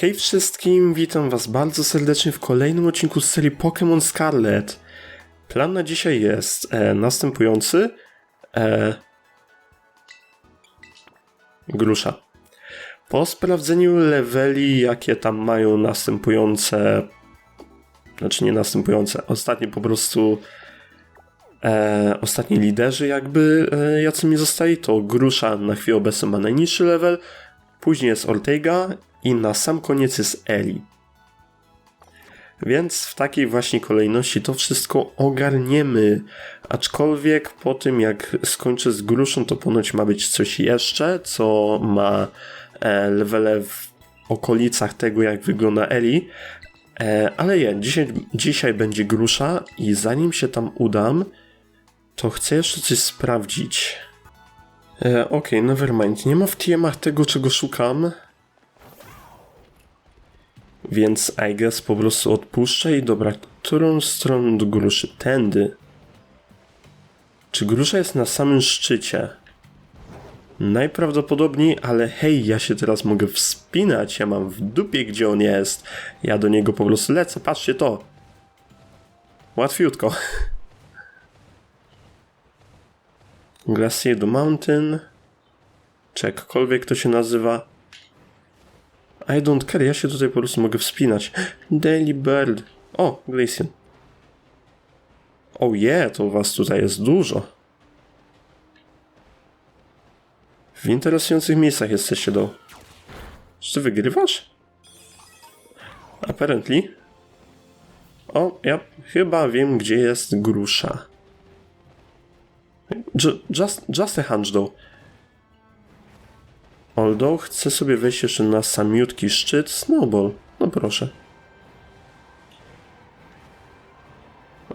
Hej wszystkim, witam was bardzo serdecznie w kolejnym odcinku z serii Pokémon Scarlet. Plan na dzisiaj jest e, następujący. E, grusza. Po sprawdzeniu leveli, jakie tam mają następujące, znaczy nie następujące, ostatnie po prostu e, ostatni liderzy jakby, e, jacy mi zostali, to Grusza na chwilę obecną ma najniższy level, później jest Ortega i na sam koniec jest Eli. Więc w takiej właśnie kolejności to wszystko ogarniemy. Aczkolwiek po tym jak skończę z gruszą, to ponoć ma być coś jeszcze, co ma e, levele w okolicach tego, jak wygląda Eli. E, ale nie, dzisiaj, dzisiaj będzie grusza i zanim się tam udam, to chcę jeszcze coś sprawdzić. E, Okej, okay, nevermind. Nie ma w TM-ach tego, czego szukam. Więc I guess po prostu odpuszczę i dobra, którą stroną do gruszy? Tędy. Czy grusza jest na samym szczycie? Najprawdopodobniej, ale hej, ja się teraz mogę wspinać, ja mam w dupie gdzie on jest. Ja do niego po prostu lecę, patrzcie to. Łatwiutko. Glacier do Mountain. Czy jakkolwiek to się nazywa. I don't care, ja się tutaj po prostu mogę wspinać. Daily Bird. O, Glacier. Oh yeah, to was tutaj jest dużo. W interesujących miejscach jesteście do... Czy ty wygrywasz? Apparently. O, ja chyba wiem, gdzie jest grusza. Just, just a hunch though. Although chcę sobie wejść jeszcze na samiutki szczyt Snowball. No proszę.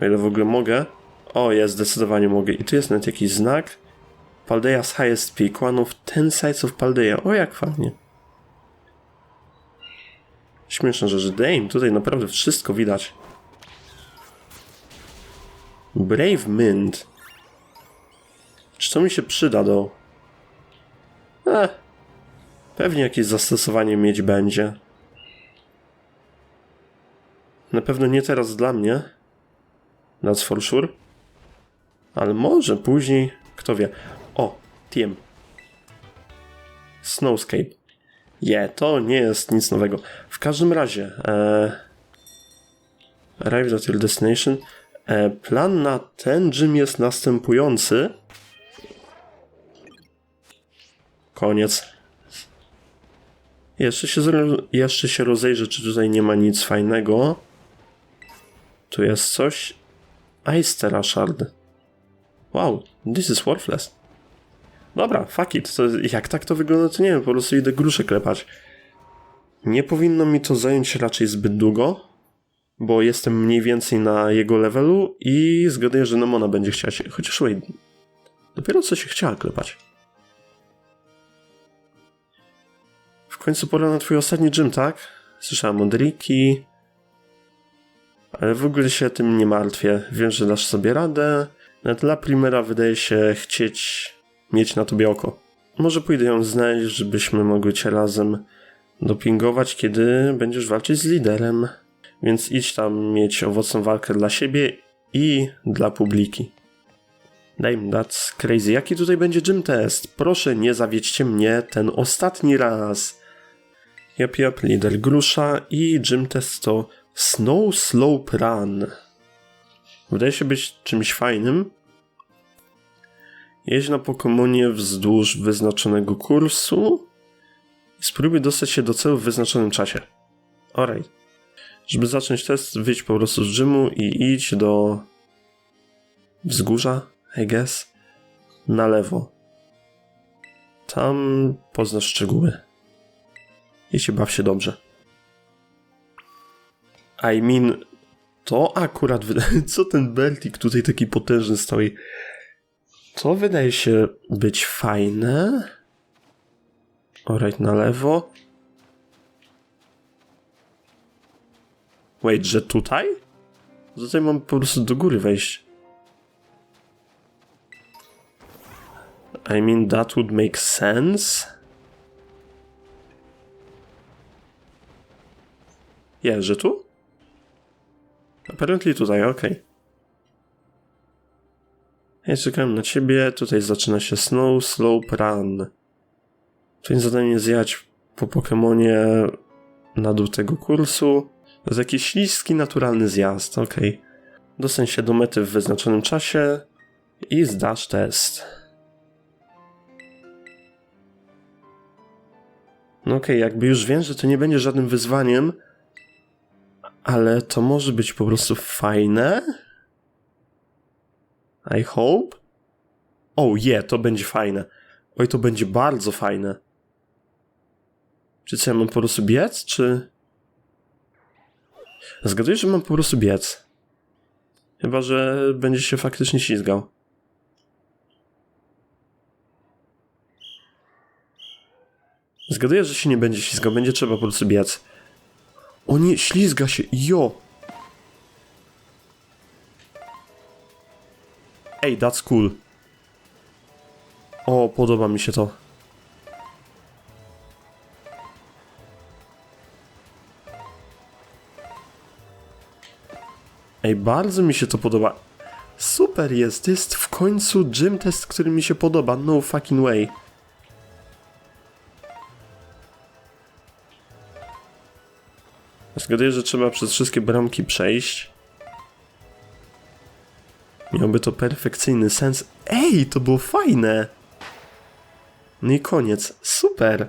O ile w ogóle mogę. O, jest, zdecydowanie mogę. I tu jest nawet jakiś znak. Paldea's highest peak, one of ten sides of Paldea. O, jak fajnie. Śmieszne rzeczy. Dame, tutaj naprawdę wszystko widać. Brave Mint. To mi się przyda do... Eh, pewnie jakieś zastosowanie mieć będzie. Na pewno nie teraz dla mnie. That's for sure. Ale może później, kto wie. O, TM. Snowscape. Je, yeah, to nie jest nic nowego. W każdym razie, e, arrived at your destination. E, plan na ten gym jest następujący. Koniec. Jeszcze się, jeszcze się rozejrzę, czy tutaj nie ma nic fajnego. Tu jest coś. Ice Shard. Wow, this is worthless. Dobra, fuck it. To, jak tak to wygląda, to nie wiem, po prostu idę gruszę klepać. Nie powinno mi to zająć raczej zbyt długo, bo jestem mniej więcej na jego levelu i zgaduję, że Nemona będzie chciała się... Chociaż wait, dopiero co się chciała klepać. Końcu pora na twój ostatni gym, tak? Słyszałem od Riki. Ale w ogóle się tym nie martwię. Wiem, że dasz sobie radę. Nawet La Primera wydaje się chcieć mieć na tobie oko. Może pójdę ją znaleźć, żebyśmy mogli cię razem dopingować, kiedy będziesz walczyć z liderem. Więc idź tam mieć owocną walkę dla siebie i dla publiki. Dame, that's crazy. Jaki tutaj będzie gym test? Proszę, nie zawiedźcie mnie ten ostatni raz. Jap, jap, lider grusza i gym test to Snow Slope Run. Wydaje się być czymś fajnym. Jeźdź na Pokemonie wzdłuż wyznaczonego kursu i spróbuj dostać się do celu w wyznaczonym czasie. Alright. Żeby zacząć test, wyjdź po prostu z gymu i idź do wzgórza, I guess, na lewo. Tam poznasz szczegóły. I się baw się dobrze. I mean, to akurat, co ten Beltik tutaj taki potężny stoi, to wydaje się być fajne. Alright, na lewo. Wait, że tutaj? Tutaj mam po prostu do góry wejść. I mean, that would make sense. Jerzy tu? Apparently tutaj, okej. Ja czekam na ciebie. Tutaj zaczyna się Snow Slope Run. Twoim zadaniem jest zjechać po Pokemonie na dół tego kursu. To jest jakiś śliski, naturalny zjazd, okej. Dostań się do mety w wyznaczonym czasie i zdasz test. No okej, jakby już wiem, że to nie będzie żadnym wyzwaniem, ale to może być po prostu fajne. I hope. Oh yeah, to będzie fajne. Oj, to będzie bardzo fajne. Czy co, ja mam po prostu biec, czy... Zgaduję, że mam po prostu biec. Chyba, że będzie się faktycznie ślizgał. Zgaduję, że się nie będzie ślizgał, będzie trzeba po prostu biec. O nie, ślizga się, jo! Ej, that's cool. O, podoba mi się to. Ej, bardzo mi się to podoba. Super jest, jest w końcu gym test, który mi się podoba. No fucking way. Zgaduję, że trzeba przez wszystkie bramki przejść. Miałby to perfekcyjny sens. Ej, to było fajne! No i koniec. Super!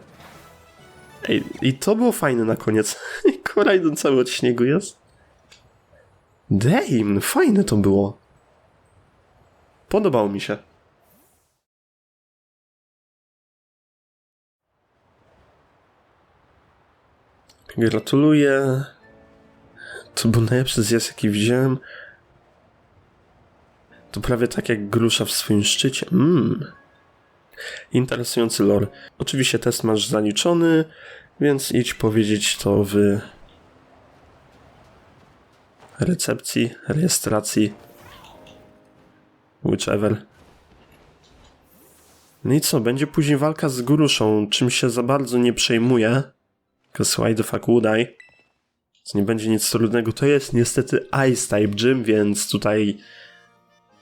Ej, i to było fajne na koniec. Korajden cały od śniegu jest. Damn, fajne to było. Podobało mi się. Gratuluję. To był najlepszy zjazd, jaki widziałem. To prawie tak jak grusza w swoim szczycie. Mmm. Interesujący lore. Oczywiście test masz zaliczony, więc idź powiedzieć to w recepcji, rejestracji, whichever. No i co, będzie później walka z gruszą, czym się za bardzo nie przejmuję. Because why the fuck would I? To nie będzie nic trudnego. To jest niestety Ice-type gym, więc tutaj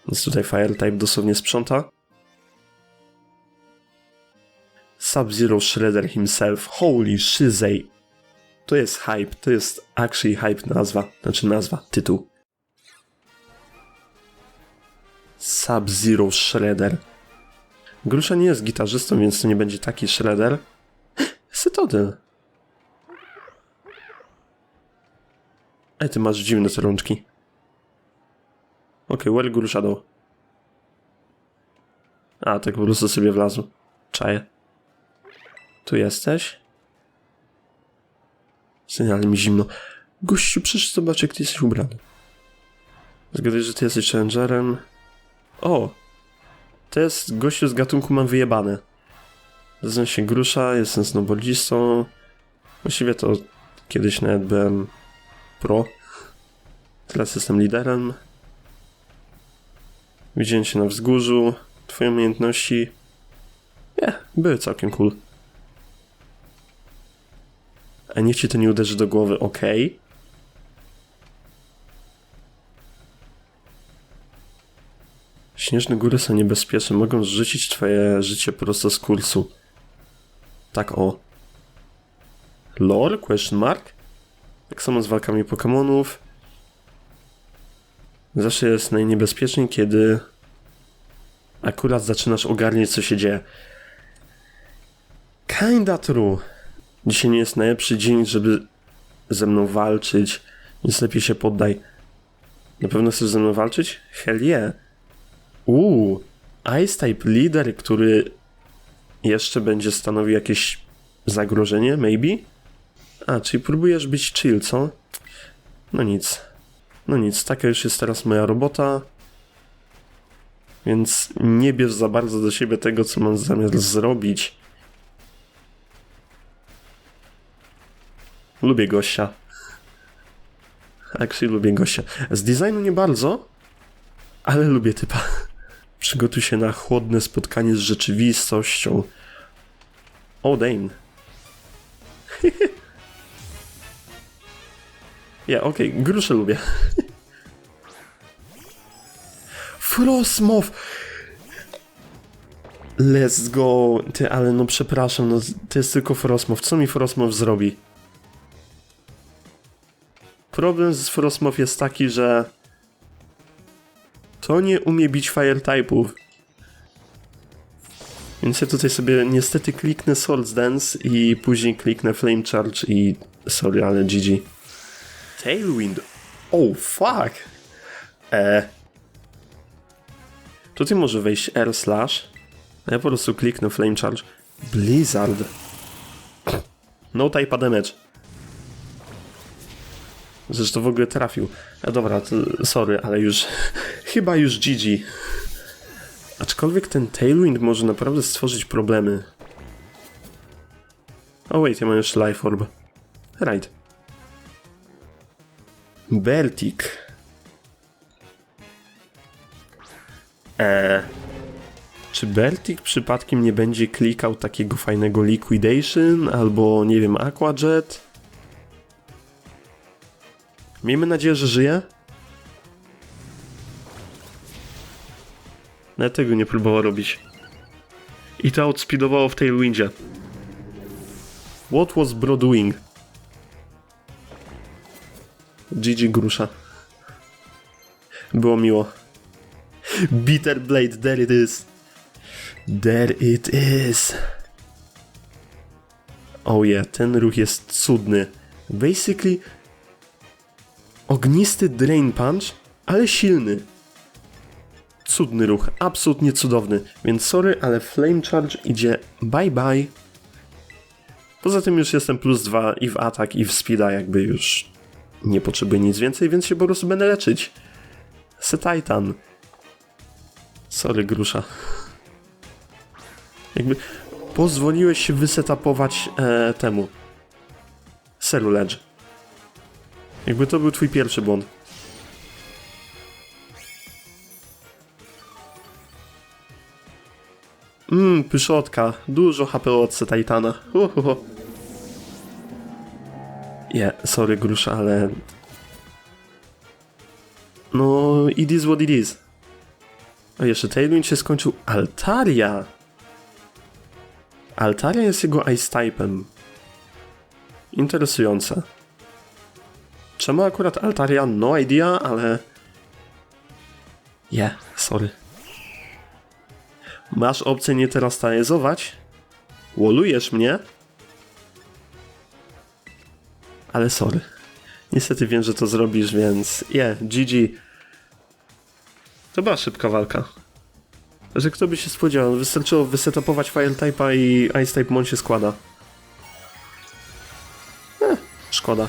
więc tutaj Fire-type dosłownie sprząta. Sub-Zero Shredder himself. Holy shizei. To jest hype, to jest actually hype nazwa, znaczy nazwa, tytuł. Sub-Zero Shredder. Grusza nie jest gitarzystą, więc to nie będzie taki Shredder. Sytodyl. Ej, ty masz dziwne te rączki. Okej, okay, well Guru Shadow. A, tak po prostu sobie wlazł. Czaję. Tu jesteś? Ale mi zimno. Gościu, przyszedł zobacz, jak ty jesteś ubrany. Zgaduję, że ty jesteś challengerem. O! To jest gościu z gatunku mam wyjebane. Nazywam się Grusza, jestem snowboardzistą. Właściwie to kiedyś nawet byłem pro. Teraz jestem liderem. Widziałem cię na wzgórzu. Twoje umiejętności... Nie, były całkiem cool. A niech ci to nie uderzy do głowy, ok. Śnieżne góry są niebezpieczne, mogą zrzucić twoje życie prosto z kursu. Tak o. Lore? Question mark? Tak samo z walkami Pokémonów. Zawsze jest najniebezpieczniej, kiedy akurat zaczynasz ogarniać, co się dzieje. Kinda true. Dzisiaj nie jest najlepszy dzień, żeby ze mną walczyć, więc lepiej się poddaj. Na pewno chcesz ze mną walczyć? Hell yeah. Uuu, Ice-type leader, który jeszcze będzie stanowił jakieś zagrożenie, maybe? A, czyli próbujesz być chill, co? No nic. No nic, taka już jest teraz moja robota. Więc nie bierz za bardzo do siebie tego, co mam zamiar zrobić. Lubię gościa. Actually lubię gościa. Z designu nie bardzo, ale lubię typa. Przygotuj się na chłodne spotkanie z rzeczywistością. Oh, damn. Ja, okej, grusze lubię. Frosmow! Let's go! Ty, ale no przepraszam, no to jest tylko Frosmow. Co mi Frosmow zrobi? Problem z Frosmow jest taki, że to nie umie bić fire type'ów. Więc ja tutaj sobie niestety kliknę Swords Dance i później kliknę Flame Charge i sorry, ale GG. Tailwind. Oh fuck. E. Tutaj może wejść R slash. Ja po prostu kliknę Flame Charge. Blizzard. No type damage. Zresztą w ogóle trafił. A dobra, to sorry, ale już chyba już GG. Aczkolwiek ten Tailwind może naprawdę stworzyć problemy. O wait, ja mam jeszcze Life Orb. Right. Beltik. Eee. Czy Beltik przypadkiem nie będzie klikał takiego fajnego Liquidation albo nie wiem, Aquajet? Miejmy nadzieję, że żyje. Nawet tego nie próbował robić. I to outspeedowało w Tailwindzie. What was bro GG grusza. Było miło. Bitter Blade, there it is. There it is. Oh yeah, ten ruch jest cudny. Basically ognisty Drain Punch, ale silny. Cudny ruch, absolutnie cudowny. Więc sorry, ale Flame Charge idzie bye bye. Poza tym już jestem plus dwa i w atak, i w speeda, jakby już nie potrzebuję nic więcej, więc się po prostu będę leczyć. Se Titan. Sorry, grusza. Jakby pozwoliłeś się wysetapować e, temu. Seru Ledge. Jakby to był twój pierwszy błąd. Mmm, pyszotka. Dużo HP od Titana. Uhuhu. Nie, sorry grusza, ale... No, it is what it is. A jeszcze Tailwind się skończył. Altaria! Altaria jest jego ice type'em. Interesujące. Czemu akurat Altaria? No idea, ale... Yeah, sorry. Masz opcję nie teraz tajezować? Wolujesz mnie? Ale sorry. Niestety wiem, że to zrobisz, więc yeah, GG. To była szybka walka. Że kto by się spodziewał, wystarczyło wysetapować file type'a i ice type mon się składa. Eh, szkoda.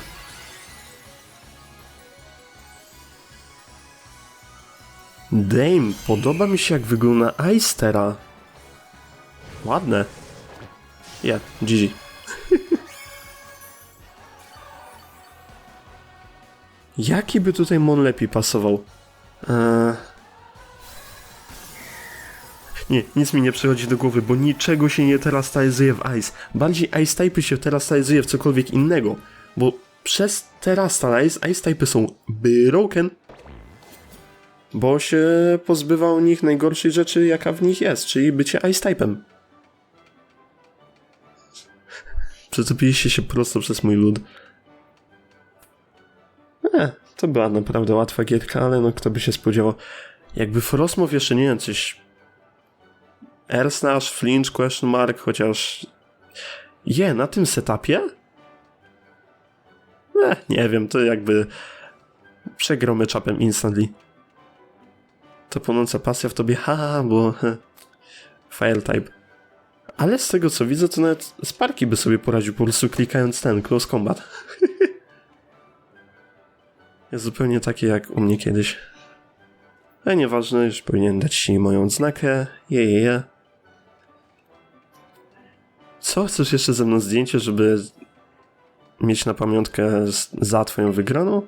Dame, podoba mi się jak wygląda Icetera. Ładne. Ja, yeah, GG. Jaki by tutaj Mon lepiej pasował? Eee... Nie, nic mi nie przychodzi do głowy, bo niczego się nie teraz terastalizuje w Ice. Bardziej Ice Type się terastalizuje w cokolwiek innego, bo przez Terastalize Ice Type są broken, bo się pozbywał nich najgorszej rzeczy, jaka w nich jest, czyli bycie Ice Type'em. Przetopiliście się prosto przez mój lud. E, to była naprawdę łatwa gierka, ale no kto by się spodziewał. Jakby Frostmow jeszcze nie wiem, coś... Airsnash, Flinch, question mark, chociaż... Je, na tym setupie? E, nie wiem, to jakby... Przegrał matchupem instantly. To płonąca pasja w tobie, haha, bo... Fire type. Ale z tego co widzę, to nawet Sparky by sobie poradził po prostu klikając ten, close combat. Zupełnie takie jak u mnie kiedyś. Ale nieważne, już powinien dać ci moją odznakę. Je, je, je. Co? Chcesz jeszcze ze mną zdjęcie, żeby mieć na pamiątkę za twoją wygraną?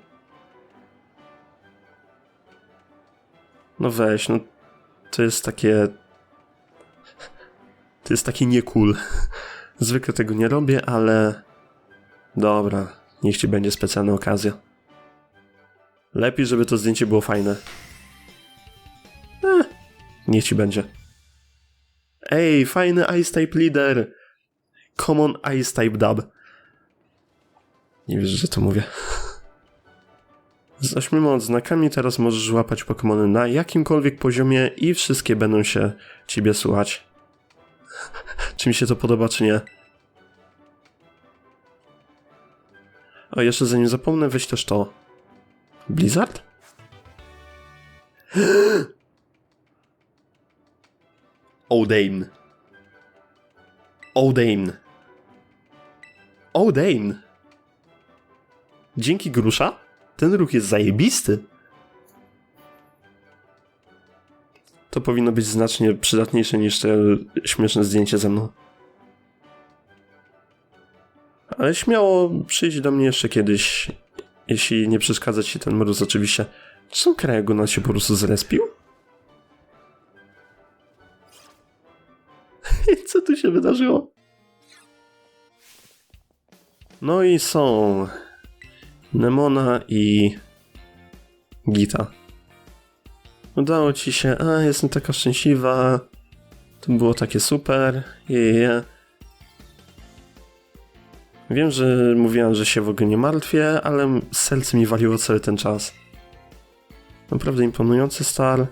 No weź, no to jest takie... To jest taki nie cool. Zwykle tego nie robię, ale... Dobra, niech ci będzie specjalna okazja. Lepiej, żeby to zdjęcie było fajne. Eh, niech ci będzie. Ej, fajny Ice Type Leader! Common Ice Type Dub. Nie wiesz, że to mówię. Z ośmioma odznakami teraz możesz łapać Pokémony na jakimkolwiek poziomie i wszystkie będą się ciebie słuchać. czy mi się to podoba, czy nie. A jeszcze zanim zapomnę, weź też to. Blizzard? Odane. Odane. Odane. Dzięki grusza? Ten ruch jest zajebisty. To powinno być znacznie przydatniejsze niż te śmieszne zdjęcie ze mną. Ale śmiało przyjdź do mnie jeszcze kiedyś, jeśli nie przeszkadza ci ten mróz oczywiście. Czy są Krajogun się po prostu zrespił? Co tu się wydarzyło? No i są Nemona i Gita. Udało ci się, a jestem taka szczęśliwa. To było takie super. Je, je, je. Wiem, że mówiłam, że się w ogóle nie martwię, ale serce mi waliło cały ten czas. Naprawdę imponujący star.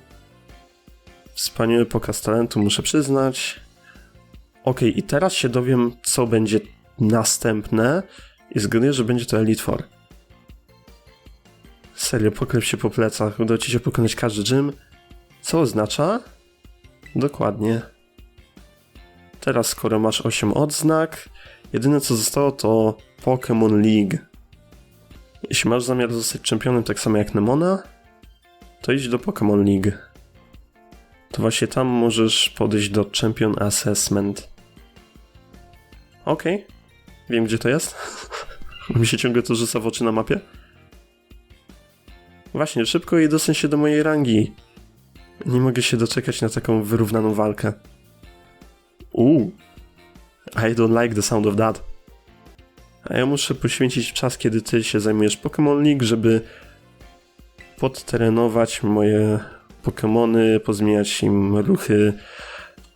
Wspaniały pokaz talentu, muszę przyznać. Ok, i teraz się dowiem, co będzie następne i zgaduję, że będzie to Elite Four. Serio, pokryw się po plecach, udało ci się pokonać każdy gym. Co oznacza? Dokładnie. Teraz, skoro masz 8 odznak, jedyne co zostało to Pokémon League. Jeśli masz zamiar zostać czempionem tak samo jak Nemona, to idź do Pokémon League. To właśnie tam możesz podejść do Champion Assessment. Okej. Okay. Wiem gdzie to jest. Mi się ciągle to rzuca w oczy na mapie. Właśnie, szybko i dostań się do mojej rangi. Nie mogę się doczekać na taką wyrównaną walkę. Uuu. I don't like the sound of that. A ja muszę poświęcić czas, kiedy ty się zajmujesz Pokémon League, żeby podtrenować moje Pokémony, pozmieniać im ruchy,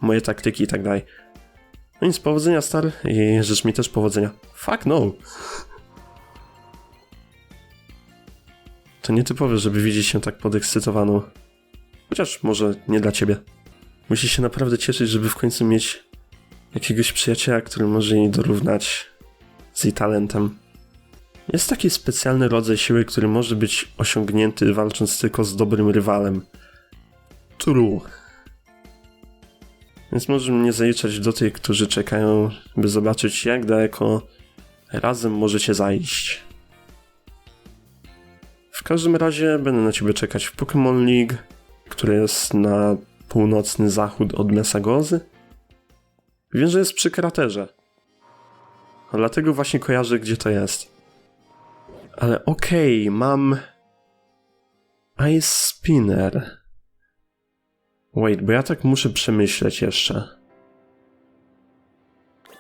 moje taktyki i tak dalej. No nic, powodzenia, star, i życz mi też powodzenia. Fuck no! To nietypowe, żeby widzieć się tak podekscytowaną. Chociaż może nie dla ciebie. Musisz się naprawdę cieszyć, żeby w końcu mieć jakiegoś przyjaciela, który może jej dorównać z jej talentem. Jest taki specjalny rodzaj siły, który może być osiągnięty walcząc tylko z dobrym rywalem. True. Więc może mnie zaliczać do tych, którzy czekają, by zobaczyć jak daleko razem możecie zajść. W każdym razie będę na ciebie czekać w Pokémon League, które jest na północny zachód od Mesagozy. Wiem, że jest przy kraterze. Dlatego właśnie kojarzę, gdzie to jest. Ale okej, okay, mam... Ice Spinner. Wait, bo ja tak muszę przemyśleć jeszcze.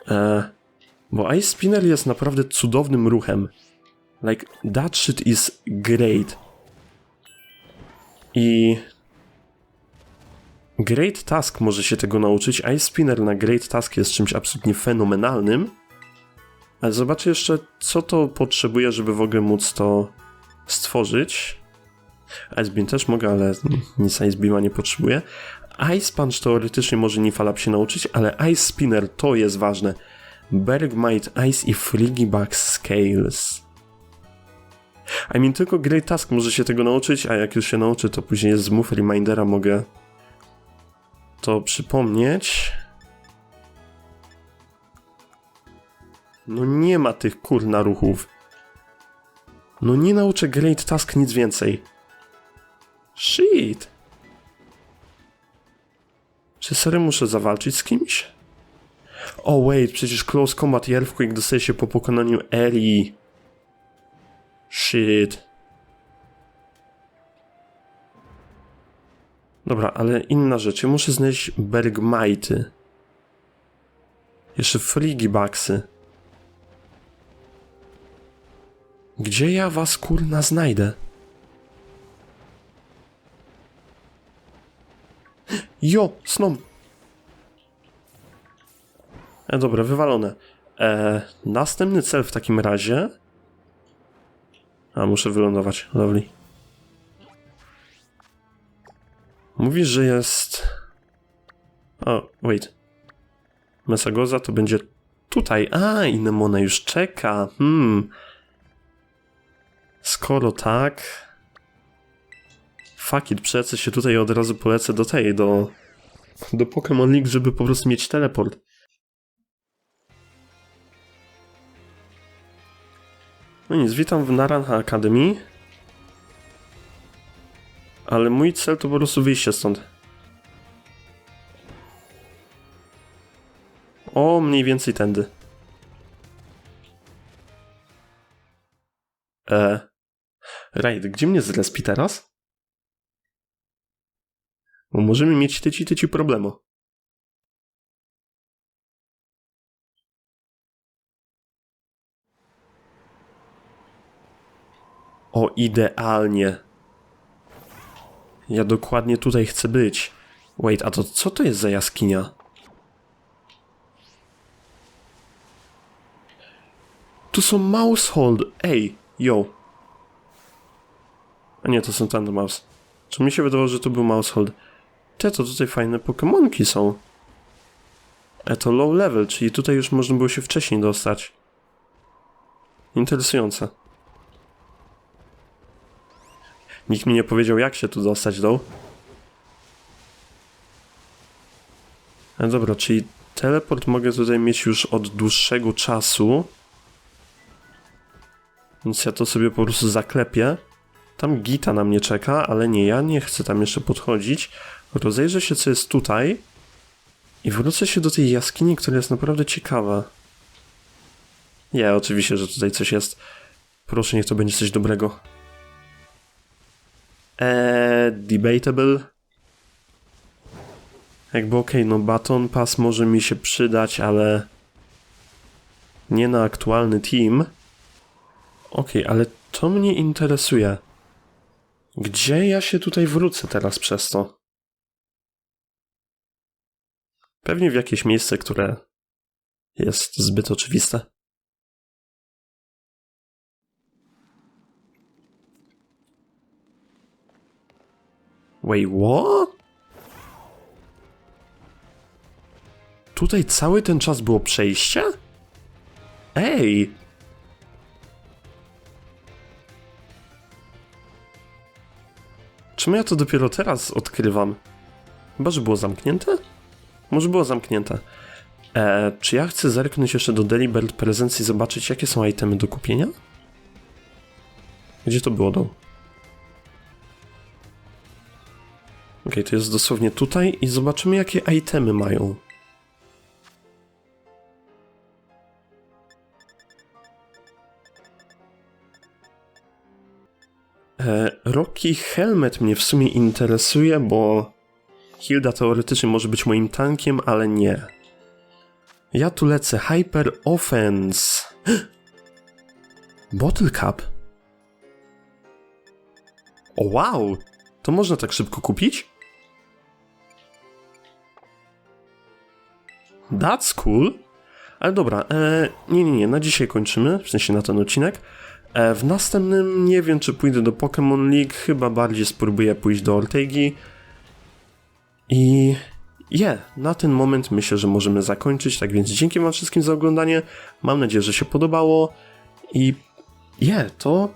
E, bo Ice Spinner jest naprawdę cudownym ruchem. Like, that shit is great. I... Great Task może się tego nauczyć. Ice Spinner na Great Task jest czymś absolutnie fenomenalnym. Ale zobaczę jeszcze, co to potrzebuje, żeby w ogóle móc to stworzyć. Ice Beam też mogę, ale nic Ice Beama nie potrzebuję. Ice Punch teoretycznie może Nifalab się nauczyć, ale Ice Spinner to jest ważne. Bergmite Ice i Frigiback Scales. I mean, tylko Great Task może się tego nauczyć, a jak już się nauczy, to później z Move Remindera mogę to przypomnieć. No nie ma tych kurna ruchów. No nie nauczę Great Task nic więcej. Shit. Czy serio muszę zawalczyć z kimś? Oh, wait, przecież Close Combat i Earthquake dostaje się po pokonaniu Eri. Shit. Dobra, ale inna rzecz. Ja muszę znaleźć Bergmajty. Jeszcze Frigibaksy. Gdzie ja was kurna znajdę? Jo, sną. E, dobra, wywalone. E, następny cel w takim razie. A muszę wylądować, lovely. Mówisz, że jest... O, wait. Mesagoza to będzie tutaj. A, i Nemona już czeka. Hmm. Skoro tak... Fuck it, przelecę się tutaj od razu polecę do tej, do... Do Pokémon League, żeby po prostu mieć teleport. No nic, witam w Naranha Academy. Ale mój cel to po prostu wyjście stąd. O, mniej więcej tędy. E. Raid, gdzie mnie zrespi teraz? Bo możemy mieć tyci tyci problemu. O, idealnie. Ja dokładnie tutaj chcę być. Wait, a to co to jest za jaskinia? Tu są Mousehold. Ej, yo. A nie, to są Thunder Mouse. Czy mi się wydawało, że to był Mousehold? Te to tutaj fajne Pokemonki są. E to low level, czyli tutaj już można było się wcześniej dostać. Interesujące. Nikt mi nie powiedział, jak się tu dostać do. No dobra, czyli teleport mogę tutaj mieć już od dłuższego czasu. Więc ja to sobie po prostu zaklepię. Tam Gita na mnie czeka, ale nie, ja nie chcę tam jeszcze podchodzić. Rozejrzę się, co jest tutaj. I wrócę się do tej jaskini, która jest naprawdę ciekawa. Nie, oczywiście, że tutaj coś jest. Proszę, niech to będzie coś dobrego. Eee, debatable. Jakby okej, okay, no baton pass może mi się przydać, ale nie na aktualny team. Okej, okay, ale to mnie interesuje. Gdzie ja się tutaj wrócę teraz przez to? Pewnie w jakieś miejsce, które jest zbyt oczywiste. Wait, what? Tutaj cały ten czas było przejście? Ej! Czemu ja to dopiero teraz odkrywam? Chyba, że było zamknięte? Może było zamknięte. E, czy ja chcę zerknąć jeszcze do Delibird Presents i zobaczyć, jakie są itemy do kupienia? Gdzie to było, do? Ok, to jest dosłownie tutaj i zobaczymy, jakie itemy mają. E, Rocky Helmet mnie w sumie interesuje, bo Hilda teoretycznie może być moim tankiem, ale nie. Ja tu lecę Hyper Offense. Bottle Cap. O wow! To można tak szybko kupić? That's cool. Ale dobra, e, nie, nie, nie, na dzisiaj kończymy, w sensie na ten odcinek. E, w następnym nie wiem, czy pójdę do Pokémon League, chyba bardziej spróbuję pójść do Ortegi. I je, yeah, na ten moment myślę, że możemy zakończyć, tak więc dzięki wam wszystkim za oglądanie, mam nadzieję, że się podobało i je, yeah, to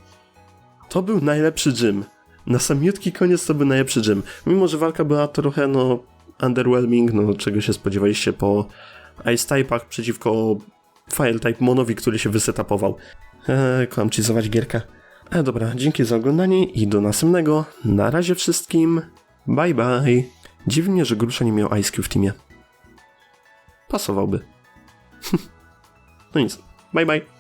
to był najlepszy gym. Na samiutki koniec to był najlepszy gym. Mimo, że walka była trochę, no, underwhelming, no, czego się spodziewaliście po Ice Type'ach przeciwko Fire Type Monowi, który się wysetapował. Eee, kocham cheezować gierkę. E, dobra, dzięki za oglądanie i do następnego. Na razie wszystkim. Bye bye. Dziwi mnie, że Grusza nie miał IQ w teamie. Pasowałby. no nic. Bye bye.